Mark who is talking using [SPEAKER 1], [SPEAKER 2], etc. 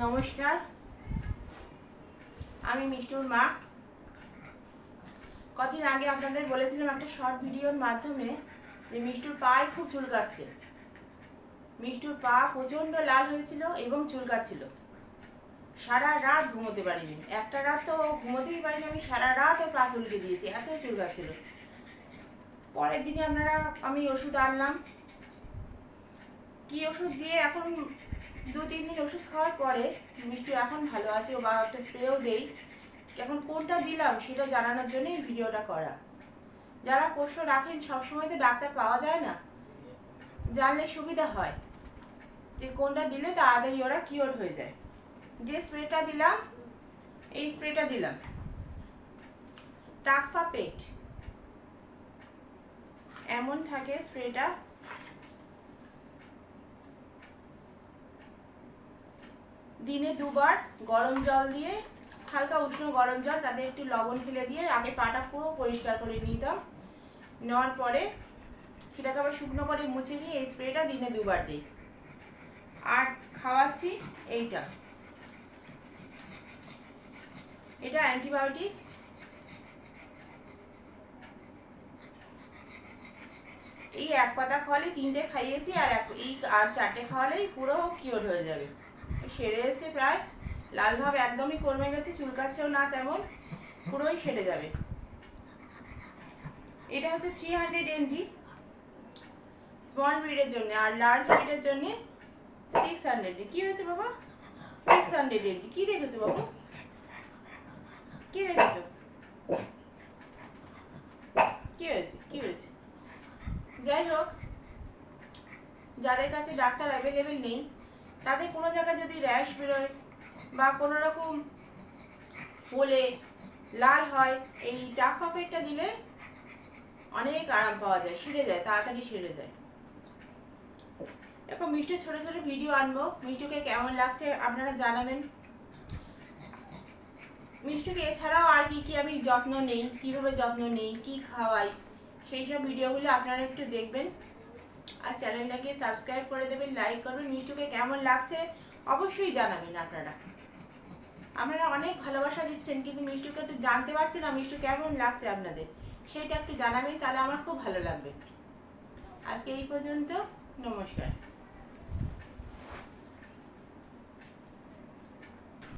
[SPEAKER 1] নমস্কার। আমি মিষ্টুর মা। কদিন আগে আপনাদের বলেছিলাম একটা শর্ট ভিডিওর মাধ্যমে যে মিষ্টুর পায়ে খুব চুলকাচ্ছে মিষ্টুর পা প্রচণ্ড লাল হয়েছিল এবং চুলকাচ্ছিল সারা রাত ঘুমোতে পারিনি। একটা রাত তো ঘুমোতেই পারিনি আমি, সারা রাত ওর পা চুলকে দিয়েছি, এত চুলকাচ্ছিল পরের দিনে আপনারা, আমি ওষুধ আনলাম। কি ওষুধ দিয়ে এখন দু তিন দিন ওষুধ খাওয়ার পরে মিষ্টু এখন ভালো আছে বা একটা স্প্রেও দেই। এখন কোনটা দিলাম, সেটা জানানোর জন্যই ভিডিওটা করা। যারা প্রশ্ন রাখেন সবসময় তো ডাক্তার পাওয়া যায় না। জানলে সুবিধা হয়। যে কোনটা দিলে তাড়াতাড়ি ওরা কিওর হয়ে যায়। যে স্প্রেটা দিলাম, এই স্প্রেটা দিলাম। টাকফা পেট। এমন থাকে স্প্রেটা দিনে দুবার গরম জল দিয়ে, হালকা উষ্ণ গরম জল, তাতে একটু লবণ ফেলে দিয়ে আগে পাটা পুরো পরিষ্কার করে নিতাম। নেওয়ার পরে সেটাকে আবার শুকনো করে মুছে নিয়ে এই স্প্রেটা দিনে দুবার দিই। আর খাওয়াচ্ছি এইটা। এটা অ্যান্টিবায়োটিক এই এক পাতা খাওয়ালে তিনটে খাইয়েছি আর এক এই আর চারটে খাওয়ালেই পুরো কিওর হয়ে যাবে। সেরে এসছে প্রায়। লাল ভাব একদমই কমে গেছে, চুলকাচ্ছেও না তেমন, পুরোই সেরে যাবে। এটা হচ্ছে থ্রি হান্ড্রেড এমজি স্মল ব্রিডের জন্য আর লার্জ ব্রিডের জন্য সিক্স হান্ড্রেড কি হয়েছে বাবা? সিক্স হান্ড্রেড এমজি কি দেখেছ বাবু? কি দেখেছ? কি হয়েছে? কি হয়েছে? যাই হোক, যাদের কাছে ডাক্তার অ্যাভেলেবেল নেই তাদের কোনো জায়গায় যদি র্যাশ বেরোয় বা কোনো রকম ফোলে লাল হয়, এই টাফ আপেরটা দিলে অনেক আরাম পাওয়া যায়, সেরে যায়, তাড়াতাড়ি সেরে যায়। দেখো, মিষ্টির ছোট ছোট ভিডিও আনব। মিষ্টুকে কেমন লাগছে আপনারা জানাবেন। মিষ্টুকে এছাড়াও আর কি কি আমি যত্ন নেই, কীভাবে যত্ন নেই, কি খাওয়াই, সেই সব ভিডিওগুলো আপনারা একটু দেখবেন। আর চ্যানেলটাকে সাবস্ক্রাইব করে দেবেন, লাইক করবেন মিষ্টুকে কেমন লাগছে অবশ্যই জানাবেন আপনারা। আপনারা অনেক ভালোবাসা দিচ্ছেন, কিন্তু মিষ্টুকে একটু জানতে পারছি না মিষ্টু কেমন লাগছে আপনাদের। সেটা একটু জানাবেন, তাহলে আমার খুব ভালো লাগবে। আজকে এই পর্যন্ত, নমস্কার।